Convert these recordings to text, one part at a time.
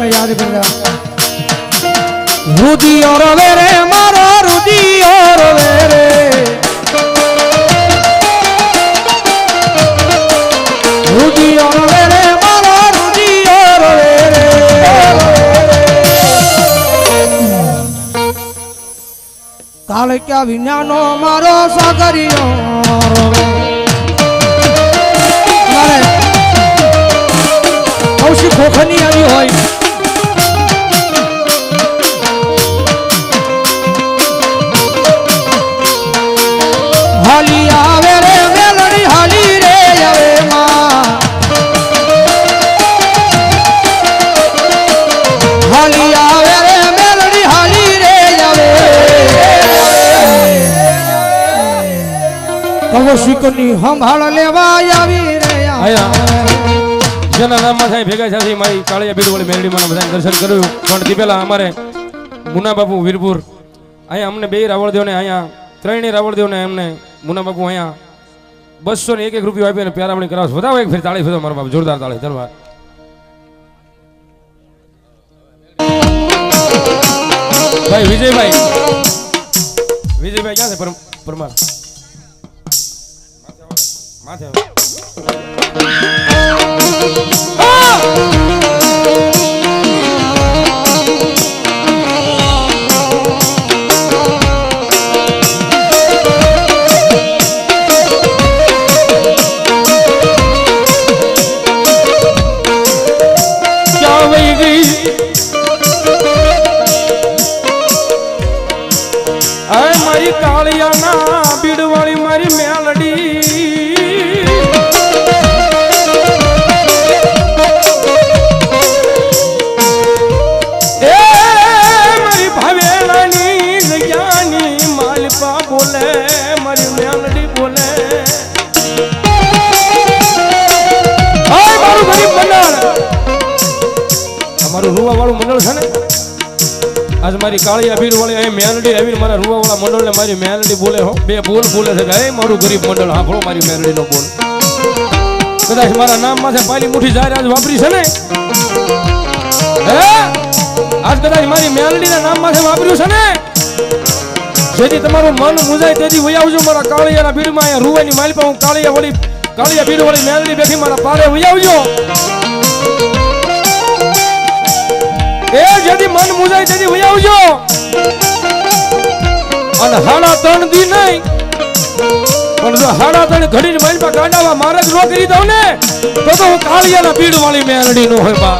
અમે યાદ કરતા રુદિયો રવે રે, મારો રુદિયો રવે રે. રુદિયો રવે રે, મારો રુદિયો રવે રે. કાળ ક્યાં આવી હોય. આવે રે મેલડી હાલી રે આવે માં. હાલી આવે રે મેલડી હાલી રે આવે કૌશિકની સંભાળ લેવા આવી રે આવે જેના નામમાં થાય ભેગા થયા મારી કાળિયા બીડવાળી મેરડીમાં બધા દર્શન કર્યું. પણ તે પહેલા અમારે મુના બાપુ વીરપુર. અહીંયા અમને બે રાવળ દેવને અહીંયા ત્રણેય રાવળ દેવને એમને મુના બાપુ અહીંયા બસો ને એક એક રૂપિયો આપી અને પ્યારામણી કરાવશો વધાવો એક ફેર, તાળી ફેરો મારા બાપ. જોરદાર તાળી. ધન્યવાદ. ભાઈ, વિજયભાઈ. વિજયભાઈ ક્યાં છે? પરમાર. માથે માથે આય મારી કાળિયાના બીડવાળી મારી મેલડી. આજ મારી કાળી અભીર વાળી અહીં મેલડી આવીને મારા રૂવાવાળા મંડળને મારી મેલડી બોલે હો. બે બોલ બોલે છે કે મારું ગરીબ મંડળ સાંભળો મારી મેલડીનો બોલ. કદાચ મારા નામમાં છે પાલી મુઠી જાહેર આજ વાપરી છે ને? હે? આજ કદાચ મારી મેલડીના નામમાં છે વાપર્યું છે ને? જેથી તમારું મન મુજાય તેથી વહી આવજો મારા કાળિયાના ભીડમાં અહીંયા રૂવાની માલપા હું કાળિયા વળી કાળિયા ભીડ વળી મેલડી બેઠી મારા પારે વહી આવજો. એ જેથી મન મુજાય તેથી વહી આવજો. અને હાડા ત્રણ દી નહીં. પણ જો હાડા ત્રણ ઘડીને મારી ગાંડાવા મારે જ નો કરી દઉં ને, તો તો હું કાળિયાના પીડ વાળી મેરડી નો હોય બા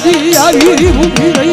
દી આવી ઊભી રહી.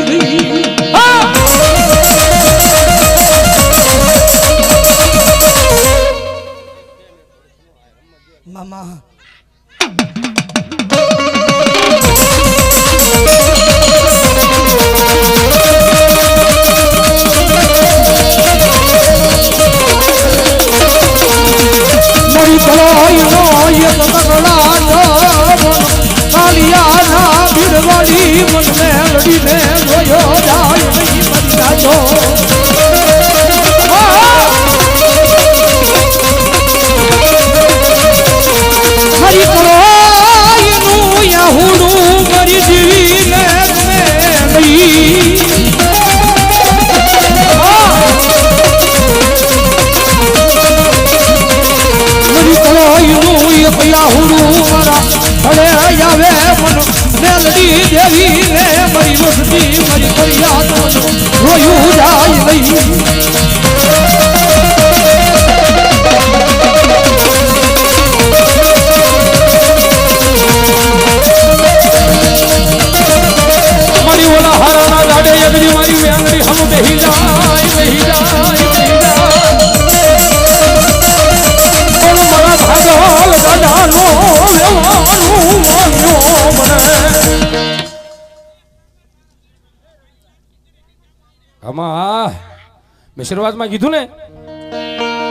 શરૂઆતમાં કીધું ને,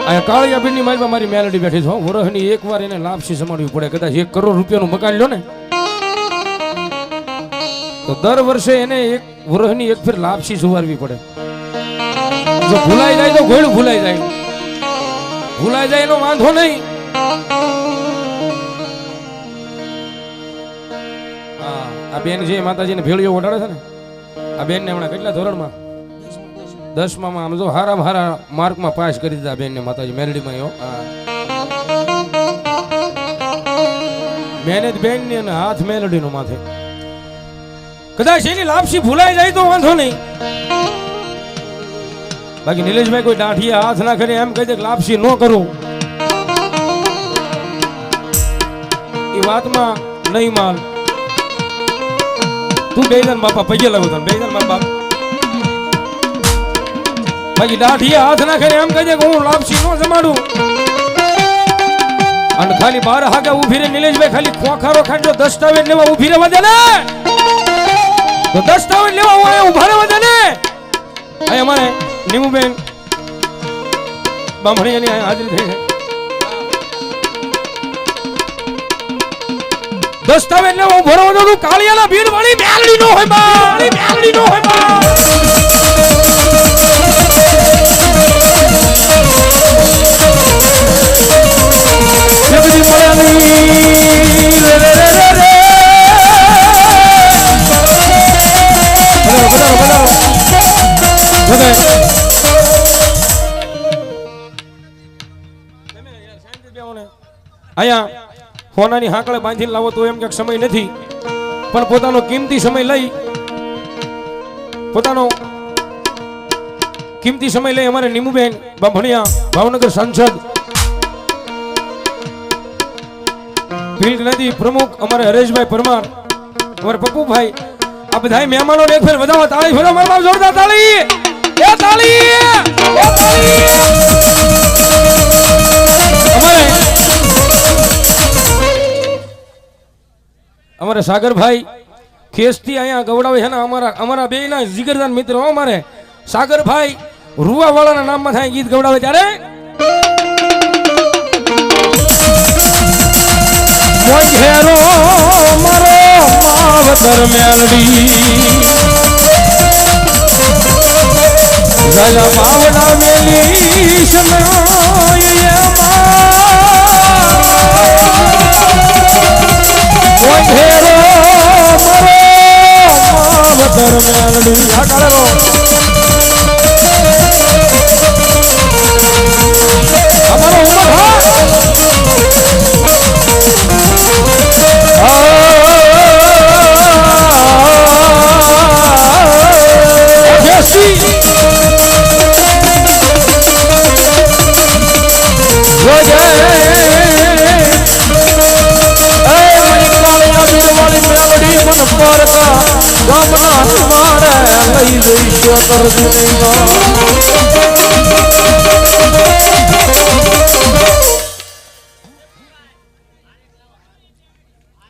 અહીંયા કાળી અભિનની મારી મારી મેલડી બેઠી છે વરહની વરસની એક વાર એને લાપસી સમાડવી પડે. કદાચ એક કરોડ રૂપિયાનું મકાન લો ને. તો દર વર્ષે એને એક વરહની એક ફેર લાપસી સુવારવી પડે. જો ભૂલાઈ જાય તો ગોળું ભૂલાઈ જાય. ભૂલાઈ જાય એનો વાંધો નહીં. આ બેન જે માતાજીને ભેળીઓ ઓઢાડે છે ને, આ બેન ને હમણાં કેટલા ધોરણમાં દસમામાં આમ જો હારા હારા માર્કમાં પાસ કરી દીધા બેન ને માતાજી, મેલડીમાં એવો. મહેનત બેનની અને હાથ મેલડી નો માથે. કદાચ એની લાપસી ભૂલાઈ જાય તો વાંધો નહીં. બાકી નિલેશભાઈ કોઈ દાંઠિયા હાથ ના કરે એમ કહી દે લાપસી ન કરું. એ વાતમાં નહીં માલ. તું બેદન બાપા પૈયે લાગો તને બેદન બાપા બાકી દાઢીએ હાથ નાખે એમ કહી દે કે હું લાપસી નો જમાડું. અને ખાલી બાર હાગે ઊભી રે નિલેશભાઈ ખાલી ખોખારો ખાંડો દસ્તાવેજ લેવા ઊભી રહેવા દે ને. તો દસ્તાવેજ લેવા હું અહીંયા ઊભા રહેવા દે ને. અહીં અમારે નીમુબેન બામણીયાની અહીંયા હાજરી થઈ છે. દસ્તાવેજ લેવા ઊભો રહેવા દઉં કાળિયાના ભીડ વાળી મેલડી નો હોય બા મેલડી નો હોય બા. અહીંયા હોનાની હાંકળે બાંધીને લાવો તો એમ ક્યાંક સમય નથી. પણ પોતાનો કિંમતી સમય લઈ, પોતાનો કિંમતી સમય લઈ અમારે નીમુબેન, બાંભણિયા, ભાવનગર સાંસદ ભીલ નદી પ્રમુખ અમારે હરેશભાઈ પરમાર, અમારે પપ્પુભાઈ, આ બધા મહેમાનો એક ફેર વધાવો, તાળી ફેરો મારા જોરદાર તાળી! એ તાળી! એ તાળી! અમારે અમારે સાગરભાઈ ખેસથી અહીંયા ગવડાવે છે ને અમારા અમારા બેના જીગરદાન મિત્રો અમારે. સાગરભાઈ રૂવાવાળાના નામમાં થાય ગીત ગવડાવે ત્યારે મોઘેરો મારો માવતર મેલડી ગલા માવડા મેલી મોઘેરો મારો માવતર મેલડી આ અમારો ઉમર હા.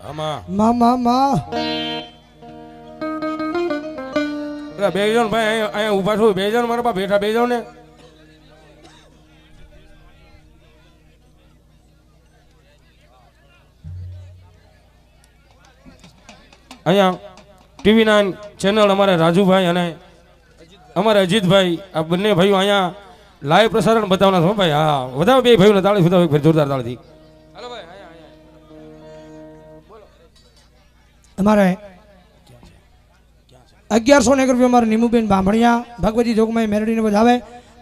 આમાં માં માં માં પેલા બે જણ ભાઈ અહીંયા ઊભા છો, બે જણ મારા બેઠા, બે જણ ને અહીંયા ટીવી નાઇન ચેનલ અમારે રાજુભાઈ અને અમારે અજીતભાઈ, આ બંને ભાઈઓ અહીંયા લાઈવ પ્રસારણ બતાવના છો ભાઈ. હા, વધારે બે ભાઈઓને તાળી સુધા એક જોરદાર તાળીથી. અમારે અગિયારસો ને એક રૂપિયા અમારે નીમુબેન બામણિયા ભગવતી જોગમાઈ મેરડીને વધાવે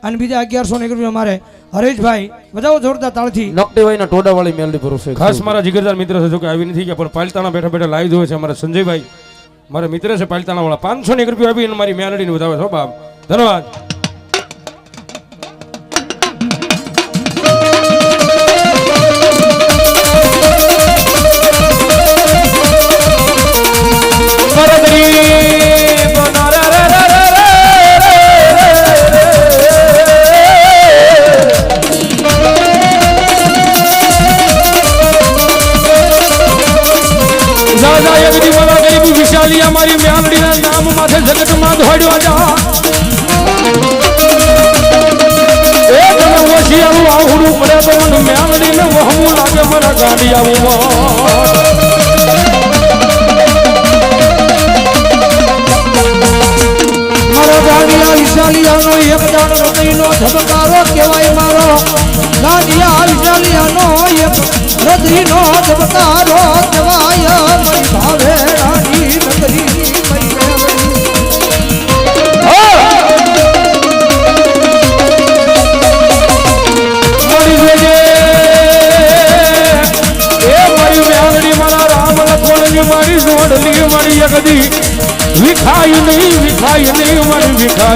અને બીજા અગિયારસો ને એક રૂપિયા અમારે હરેશભાઈ બધાઓ જોરદાર તાળથી. નકટેવાઈના ટોડાવાળી મેલડી ભરોસે ખાસ મારા જીગરદાર મિત્ર છે જો કે આવી નથી ગયા પણ પાલતાણા બેઠા બેઠા લાઈવ જોવે છે અમારા સંજયભાઈ. મારા મિત્ર છે પાલતાણા વાળા પાંચસો ને એક રૂપિયા આપીને મારી મેલડીને વધાવે છો બાપ. ધન્યવાદ.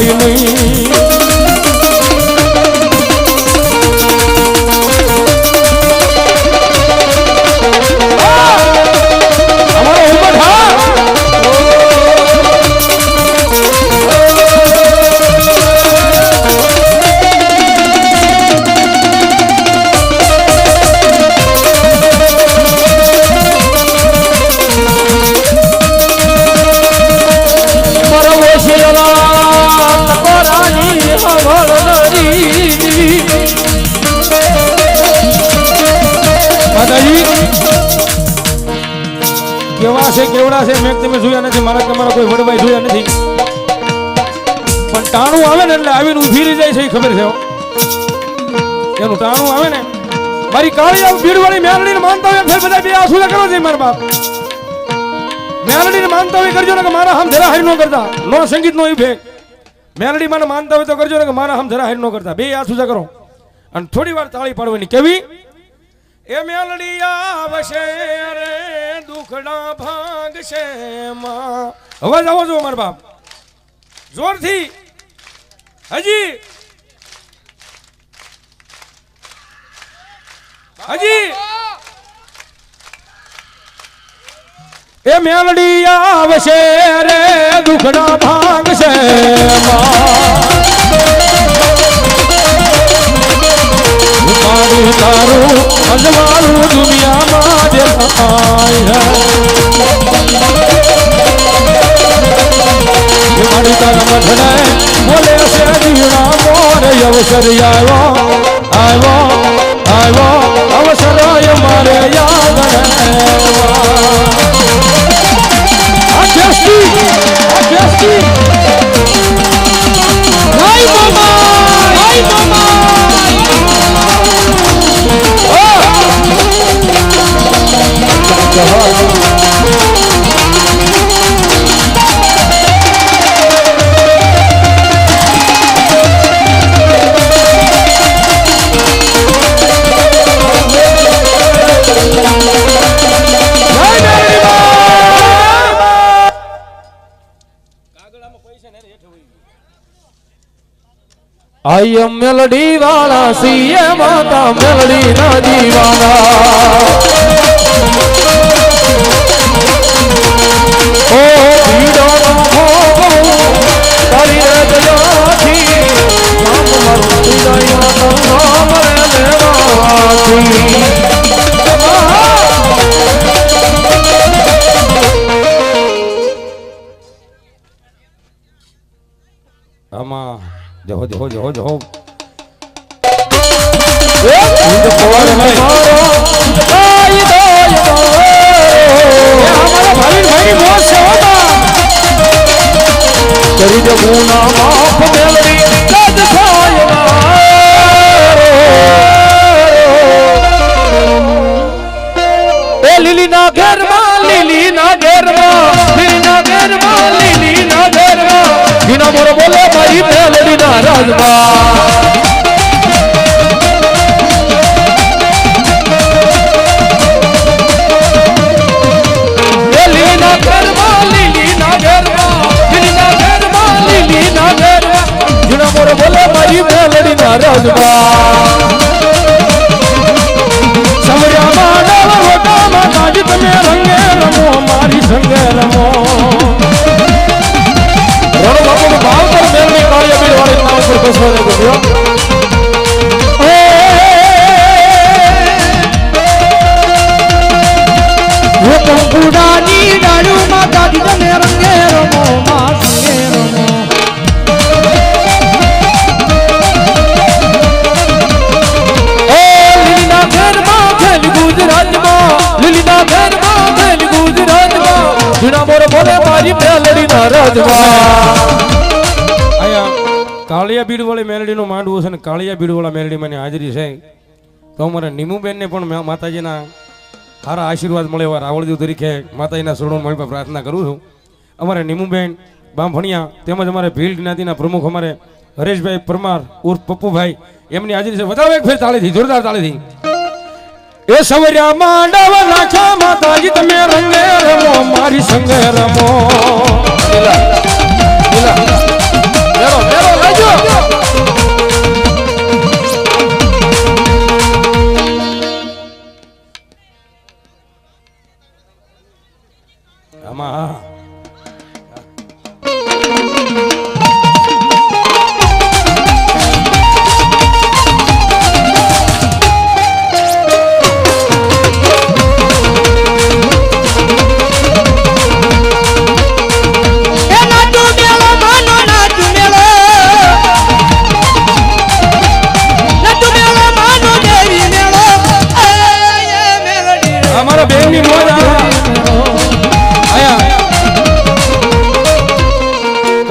મારી કેવા છે, કેવડા છે, મેં તમે જોયા નથી, મારા તમારા કોઈ વડવાઈ જોયા નથી. પણ ટાણું આવે ને એટલે આવીને ઊભી રહી જાય છે ખબર છે એનું ટાણું આવે ને, મારી કાળી આવ ભીડવાળી મેલડીને માનતા હોય ફેર બધા બે આસુલા કરો છે મારા બાપ? મેલડીને માનતા હોય કરજો ને કે મારા હમ જરા હારી ન કરતા. નો સંગીત નો ઇફેક્ટ મેલડી મને માનતા હોય તો કરજો ને કે મારા હમ જરા હારી ન કરતા. બે આસુજા કરો? અને થોડી વાર તાળી પાડવાની. કેવી? એ મેલડી આવશે રે. દુખડા ભાગશે માં. અવાજ આવો જો મારા બાપ. જોરથી. હજી. હજી. એ મેલડી આવશે રે, દુખડા ભાગ છે તારું અજવાળું દુનિયામાં દેખાય હે. મારી તારા મઠને બોલે છે અવસર આવ્યો આવ્યો આવ્યો અવસર મારે યાદ રહેવા એમ મેલડી વાળા સીએ માતા મેલડી ના દીવાના હોજ જહો જહો કરી દે ગુના મેલડી ના રાજમાં એ લીલી ના ઘરમાં લીલી ના ઘરમાં લીલી ના ઘરમાં વિના મોર બોલે મારી છોરો ગયો કંકુડાની ડાળુમાં કાઢી તમે રંગે રમો માં સંગે રમો ઓ લીલીના ઘરમાં ખેલ ગુજરાતમાં લીલીના ઘરમાં ખેલ ગુજરાતમાં જૂના મોર બોલે મારી પ્યાલડી ના રાજમાં માંડવું કાળિયા બીડવાળા મેરડીમાંની હાજરી છે. તો અમારે નીમુબેનને પણ માતાજીના સારા આશીર્વાદ મળે એવા રાવળદેવ તરીકે માતાજીના સુરણ મળી પ્રાર્થના કરું છું. અમારે નીમુબેન બામભણિયા તેમજ અમારે ભીલ જ્ઞાતિના પ્રમુખ અમારે હરેશભાઈ પરમાર, ઉર્ફ પપ્પુભાઈ, એમની હાજરી છે. વધારે એક ફેર તાળીથી, જોરદાર તાળીથી. એ સવર્યા માંડવ નાખ્યા માતાજી, તમે રંગે રમો મારી સંગે રમો.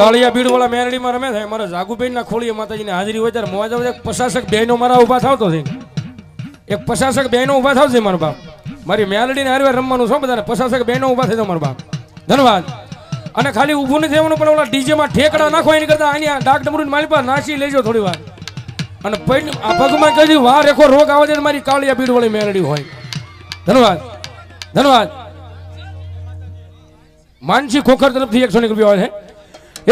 કાળિયા બીડવાળા મેરડીમાં રમે થાય મારા જાગુબેનના ખોળીએ માતાજીની હાજરી હોય ત્યારે મોજા. એક પચાસક બહેનો મારા ઊભા થતો છે. એક પચાસક બહેનો ઊભા થાવ છે મારો બાપ. મારી મેલડીને હારવે રમવાનું છો બધાને. પચાસક બહેનો ઊભા થઈ મારો બાપ. ધન્યવાદ. અને ખાલી ઊભું નથી થવાનું, પણ ઓલા ડીજેમાં ઠેકડા નાખો, એની કરતા અહીંયા ડાક ડમરૂની મારી પાસે નાસી લેજો થોડી વાર. અને આ પગમાં કહી વાર એકો રોગ આવે છે મારી કાળિયા બીડવાળી મેરડી હોય. ધન્યવાદ. ધન્યવાદ. માનસી ખોખર તરફથી એકસો ની રૂપિયા આવે છે.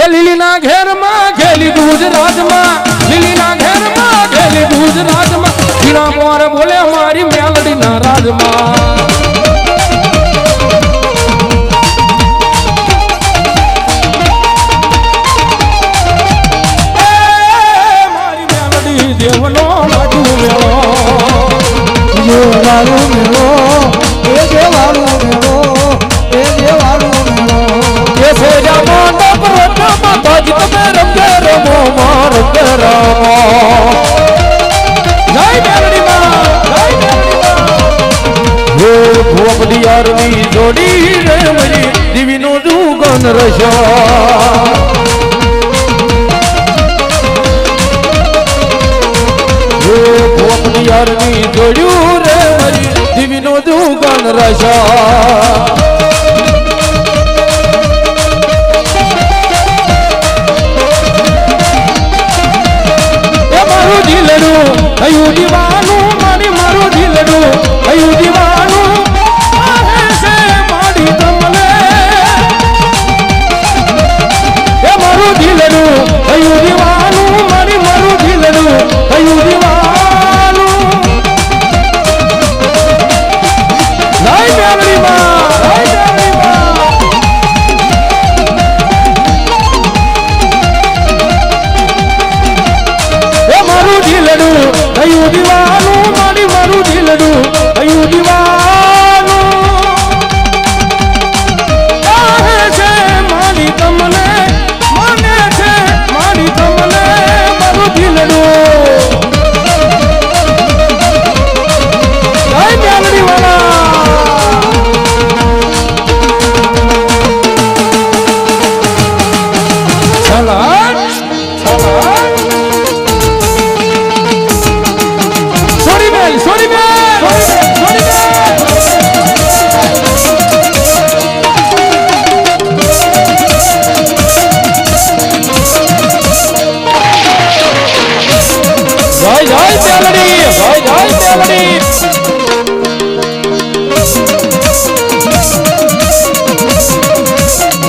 એ લીલીના ઘેરમાં ખેલી ગુજરાતમાં, લીલીના ઘેરમાં ખેલી ગુજરાતમાં. ઝીણા મોર બોલે મારી મેલડીના રાજમાં ભોપડિયારની જોડી રે મરી દીવીનો દુગન રશા હે ભોપડિયારની જોડ્યું રે મરી દીવીનો દુગન રશા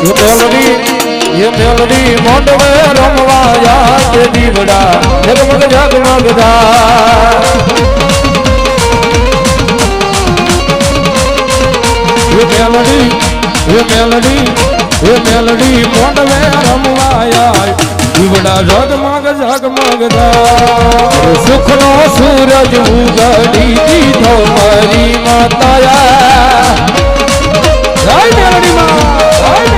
એ મેલડી એ મેલડી મોટવે રમવા યા તે દીવડા જગમગ જગમગતા એ મેલડી એ મેલડી એ મેલડી મોડવે રમવાયા દીવડા ઝગમગ ઝગમગતા સુખનો સૂરજ ઉગડી દીધો મારી માતા જય મેલડી માં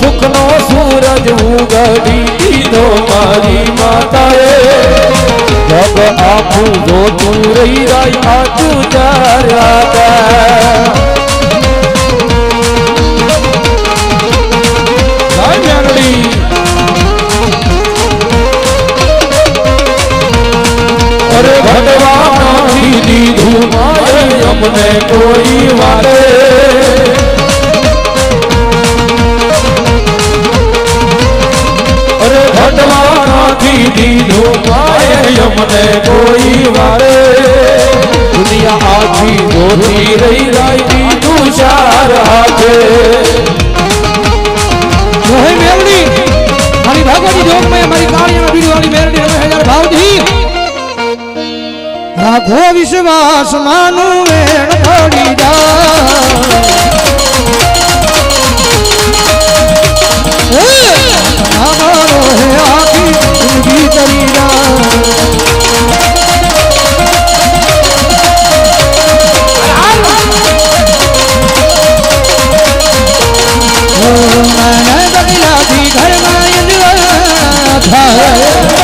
સુખનો સૂરજ ઉગડી દીધો મારી માતાએ. જબ આખું જોતું રહી રહ્યા તુજાર્યા અરે ભગવાન દીધું અમને કોઈ વારે ભટવાનાથી દીધું કાય અમને કોઈ વારે. દુનિયા આખી જોતી રહી જાય દીધું ચાર હાથે હે મેલડી, મારી ભાગવતી જોગ મેં મારી કાળિયાના બીડવાળી મેરડી રમે હજાર ભાવજી. રાખો વિશ્વાસ માનું વેણ પડી જા. અમારો है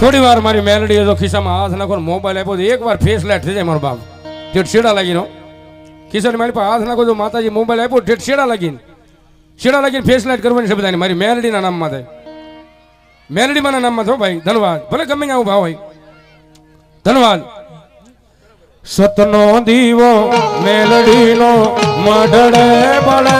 થોડી વાર મારી મેલડી તો ખિસ્સામાં હાથ નાખો મોબાઈલ આપ્યો તો એક વાર ફેસ લાઈટ થઈ જાય મારો બાપ. ઠેઠ શેડા લાગીનો ખિસ્સાની મારી પાસે હાથ નાખો તો માતાજી મોબાઈલ આપ્યો, ઠેઠ શેડા લાગીને. શેડા લાગીને ફેસ લાઈટ કરવાની છે બધાની. મારી મેલડીના નામમાં થાય. મેલડીમાંના નામમાં થો ભાઈ ધન્યવાદ ભલે ગમે આવું ભાવ હોય. ધન્યવાદ સતનો દીવો મેલડીનો મઢડે બળે